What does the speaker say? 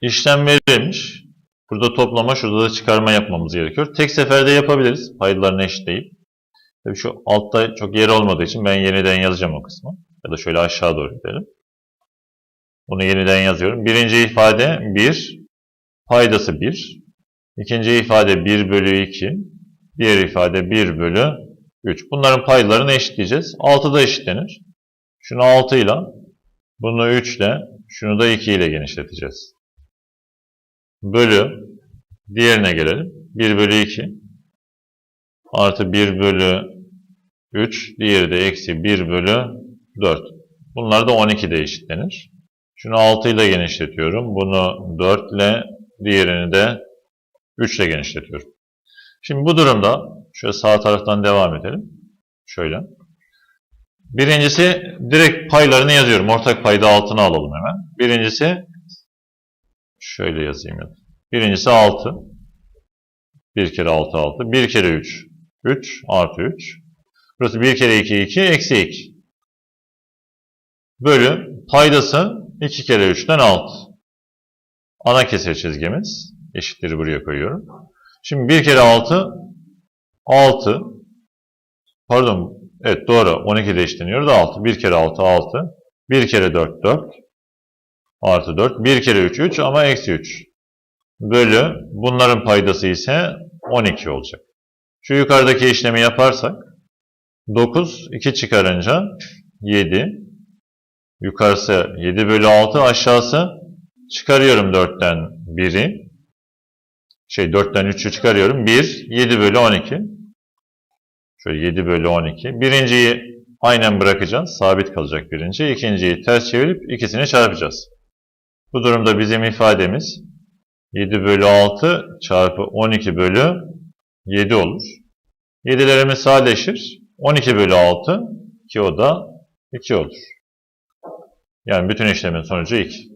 İşlem verilmiş. Burada toplama, şurada da çıkarma yapmamız gerekiyor. Tek seferde yapabiliriz. Paydaların eşitleyip. Tabii şu altta çok yer olmadığı için ben yeniden yazacağım o kısmı. Ya da şöyle aşağı doğru gidelim. Bunu yeniden yazıyorum. Birinci ifade 1, paydası 1. İkinci ifade 1 bölü 2. Diğer ifade 1 bölü 3. Bunların paylarını eşitleyeceğiz. 6 da eşitlenir. Şunu 6 ile, bunu 3 ile, şunu da 2 ile genişleteceğiz. Bölü, diğerine gelelim. 1 bölü 2 artı 1 bölü 3, diğeri de eksi 1 bölü 4. Bunlar da 12 de eşitlenir. Şunu 6 ile genişletiyorum. Bunu 4 ile, diğerini de 3 ile genişletiyorum. Şimdi bu durumda şöyle sağ taraftan devam edelim. Şöyle. Birincisi direkt paylarını yazıyorum. Ortak payda altına alalım hemen. Birincisi şöyle yazayım ya. Birincisi 6. 1 kere 6 6. 1 kere 3 3 artı 3. Burası 1 kere 2 2 eksi 2. Bölü paydası 2 kere 3'ten 6. Ana kesir çizgimiz. Eşitleri buraya koyuyorum. Şimdi 1 kere 6 6 pardon evet doğru 12 de eşitleniyor da 6. 1 kere 6 6. 1 kere 4 4 artı 4. 1 kere 3 3 ama eksi 3. Bölü bunların paydası ise 12 olacak. Şu yukarıdaki işlemi yaparsak 9 2 çıkarınca 7 yukarısı 7 bölü 6 aşağısı çıkarıyorum 4'ten 1'i şey 4'ten 3'ü çıkarıyorum 1 7 bölü 12 şöyle 7 bölü 12 birinciyi aynen bırakacağız sabit kalacak birinci ikinciyi ters çevirip ikisini çarpacağız bu durumda bizim ifademiz 7 bölü 6 çarpı 12 bölü 7 olur. 7'lerimiz sadeleşir. 12 bölü 6 ki o da 2 olur. Yani bütün işlemin sonucu 2.